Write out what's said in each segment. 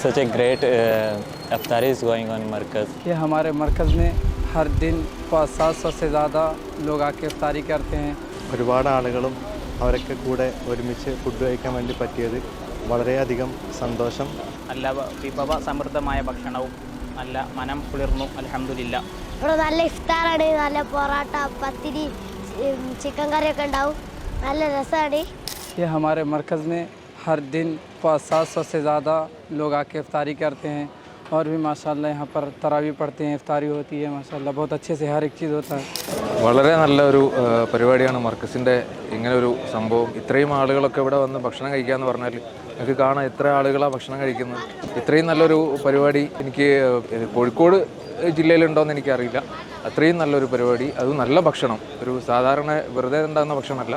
such a great uh, iftar is going on in Markaz. ये हमारे मरकज़ में हर दिन सात सौ से ज़्यादा लोग आके इफ्तारी करते हैं ഒരുപാട് ആളുകളും അവരൊക്കെ കൂടെ ഒരുമിച്ച് ഫുഡ് കഴിക്കാൻ വേണ്ടി പറ്റിയത് വളരെയധികം സന്തോഷം നല്ല വ- വിഭവ സമൃദ്ധമായ ഭക്ഷണവും നല്ല മനം കുളിർന്നു അലഹമില്ല ഇവിടെ നല്ല ഇഫ്താറാണ് നല്ല പൊറോട്ട പത്തിരി ഉം, ചിക്കൻ കറിയൊക്കെ ഉണ്ടാവും നല്ല രസമാണ് ये हमारे मरकज़ में हर दिन सात सौ से ज़्यादा लोग आके इफ्तारी करते हैं और भी माशाल्लाह यहाँ पर तरावी पढ़ते हैं इफ्तारी होती है माशाल्लाह बहुत अच्छे से हर एक चीज़ होता है വളരെ നല്ല ഒരു ആ, പരിപാടിയാണ് മർക്കസിൻ്റെ ഇങ്ങനെ ഒരു സംഭവം ഇത്രയും ആളുകളൊക്കെ ഇവിടെ വന്ന് ഭക്ഷണം കഴിക്കുക എന്ന് പറഞ്ഞാൽ നിങ്ങൾക്ക് കാണാം എത്ര ആളുകളാണ് ഭക്ഷണം കഴിക്കുന്നത് ഇത്രയും നല്ലൊരു പരിപാടി എനിക്ക് ഏ, കോഴിക്കോട് ജില്ലയിലുണ്ടോയെന്ന് എനിക്കറിയില്ല അത്രയും നല്ലൊരു പരിപാടി അതും നല്ല ഭക്ഷണം ഒരു സാധാരണ വെറുതെ ഉണ്ടാകുന്ന ഭക്ഷണമല്ല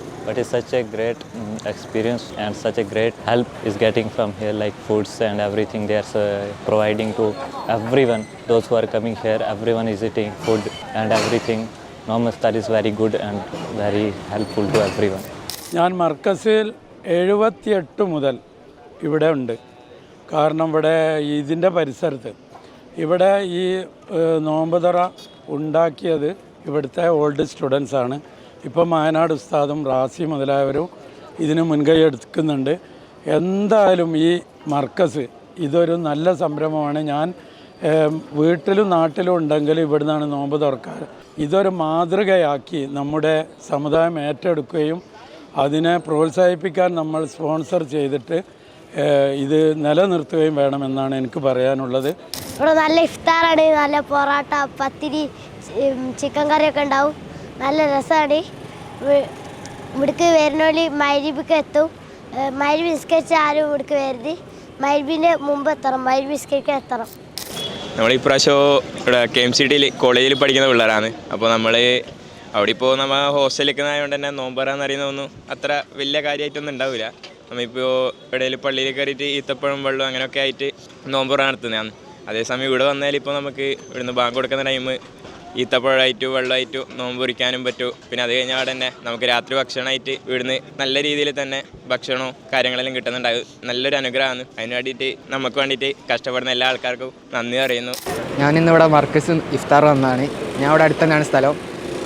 but it's such a great um, experience and such a great help is getting from here, like foods and everything they are uh, providing to everyone. Those who are coming here, everyone is eating food and everything. Normal iftar is very good and very helpful to everyone. ഞാൻ മർക്കസിൽ എഴുപത്തിയെട്ട് മുതൽ ഇവിടെ ഉണ്ട് കാരണം ഇവിടെ ഇതിന്റെ പരിസരത്ത് ഇവിടെ ഈ നോമ്പുതറ ഉണ്ടാക്കിയത് ഇവിടുത്തെ ഓൾഡ് സ്റ്റുഡൻസാണ് ഇപ്പം മായനാട് ഉസ്താദും റാസി മുതലായവരും ഇതിന് മുൻകൈ എടുക്കുന്നുണ്ട്. എന്തായാലും ഈ മർക്കസ് ഇതൊരു നല്ല സംരംഭമാണ്. ഞാൻ വീട്ടിലും നാട്ടിലും ഉണ്ടെങ്കിൽ ഇവിടുന്നാണ് നോമ്പ് തുറക്കാറ്. ഇതൊരു മാതൃകയാക്കി നമ്മുടെ സമുദായം ഏറ്റെടുക്കുകയും അതിനെ പ്രോത്സാഹിപ്പിക്കാൻ നമ്മൾ സ്പോൺസർ ചെയ്തിട്ട് ഇത് നിലനിർത്തുകയും വേണമെന്നാണ് എനിക്ക് പറയാനുള്ളത്. ഇവിടെ നല്ല ഇഫ്താറാണ് നല്ല പൊറോട്ട പത്തിരി ചിക്കൻ കറിയൊക്കെ ഉണ്ടാവും. നല്ല രസമാണ്. ഇവിടേക്ക് വരുന്നോളി മൈരിബിക്ക് എത്തും. മൈരി ബിസ്ക്കറ്റ് ആരും ഇവിടേക്ക് വരുത് മൈരിബിന്റെ മുമ്പ് എത്തണം. മൈരി ബിസ്ക്കറ്റ് എത്തണം. നമ്മൾ ഇപ്രാവശ്യം ഇവിടെ കെ എം സി ടിയിൽ കോളേജിൽ പഠിക്കുന്ന പിള്ളേരാണ്. അപ്പോൾ നമ്മൾ അവിടെ ഇപ്പോൾ നമ്മൾ ഹോസ്റ്റലിൽ നിൽക്കുന്നതായതുകൊണ്ട് തന്നെ നോമ്പറാന്ന് അറിയുന്നതൊന്നും അത്ര വലിയ കാര്യമായിട്ടൊന്നും ഉണ്ടാവില്ല നമ്മളിപ്പോൾ ഇടയിൽ പള്ളിയിൽ കയറിയിട്ട് ഈത്തപ്പഴം വെള്ളം അങ്ങനെയൊക്കെ ആയിട്ട് നോമ്പറ നടത്തുന്നതാണ്. അതേസമയം ഇവിടെ വന്നാൽ ഇപ്പോൾ നമുക്ക് ഇവിടുന്ന് ബാങ്ക് കൊടുക്കുന്ന ടൈം ഈത്തപ്പഴമായിട്ടും വെള്ളമായിട്ടു നോമ്പ് പൊരിക്കാനും പറ്റും. പിന്നെ അത് കഴിഞ്ഞാൽ തന്നെ നമുക്ക് രാത്രി ഭക്ഷണമായിട്ട് ഇവിടുന്ന് നല്ല രീതിയിൽ തന്നെ ഭക്ഷണവും കാര്യങ്ങളെല്ലാം കിട്ടുന്നുണ്ടാകും നല്ലൊരു അനുഗ്രഹമാണ്. അതിന് വേണ്ടിയിട്ട് നമുക്ക് വേണ്ടിയിട്ട് കഷ്ടപ്പെടുന്ന എല്ലാ ആൾക്കാർക്കും നന്ദി അറിയുന്നു ഞാനിന്നിവിടെ മർക്കസ് ഇഫ്താർ വന്നതാണ്. ഞാൻ ഇവിടെ അടുത്ത് തന്നെയാണ് സ്ഥലം.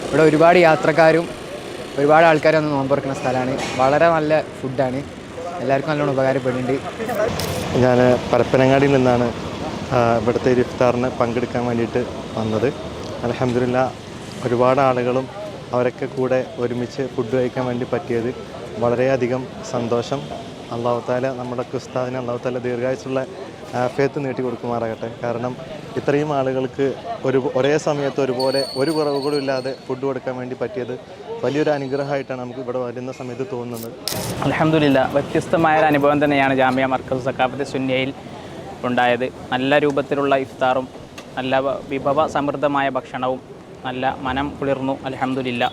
ഇവിടെ ഒരുപാട് യാത്രക്കാരും ഒരുപാട് ആൾക്കാരും വന്ന് നോമ്പ് തുറക്കുന്ന സ്ഥലമാണ്. വളരെ നല്ല ഫുഡാണ്. എല്ലാവർക്കും നല്ലോണം ഉപകാരപ്പെടുന്നുണ്ട്. ഞാൻ പരപ്പനങ്ങാടിയിൽ നിന്നാണ് ഇവിടുത്തെ ഒരു ഇഫ്താറിന് പങ്കെടുക്കാൻ വേണ്ടിയിട്ട് വന്നത്. അലഹമില്ല ഒരുപാട് ആളുകളും അവരൊക്കെ കൂടെ ഒരുമിച്ച് ഫുഡ് കഴിക്കാൻ വേണ്ടി പറ്റിയത് വളരെയധികം സന്തോഷം. അള്ളാഹുത്താല നമ്മുടെ ഉസ്താദിന് അള്ളാഹുത്താല ദീർഘായുസുള്ള ആഫിയത്ത് നീട്ടി കൊടുക്കുമാറാകട്ടെ. കാരണം ഇത്രയും ആളുകൾക്ക് ഒരു ഒരേ സമയത്ത് ഒരുപോലെ ഒരു കുറവുകളും ഇല്ലാതെ ഫുഡ് കൊടുക്കാൻ വേണ്ടി പറ്റിയത് വലിയൊരു അനുഗ്രഹമായിട്ടാണ് നമുക്ക് ഇവിടെ വരുന്ന സമയത്ത് തോന്നുന്നത്. അലഹമില്ല വ്യത്യസ്തമായ ഒരു അനുഭവം തന്നെയാണ് ജാമ്യ മർക്കസ് സക്കാഫത്ത് സുന്യയിൽ ഉണ്ടായത്. നല്ല രൂപത്തിലുള്ള ഇഫ്താറും നല്ല വിഭവ സമൃദ്ധമായ ഭക്ഷണവും നല്ല മനം കുളിർന്നു അലഹമില്ല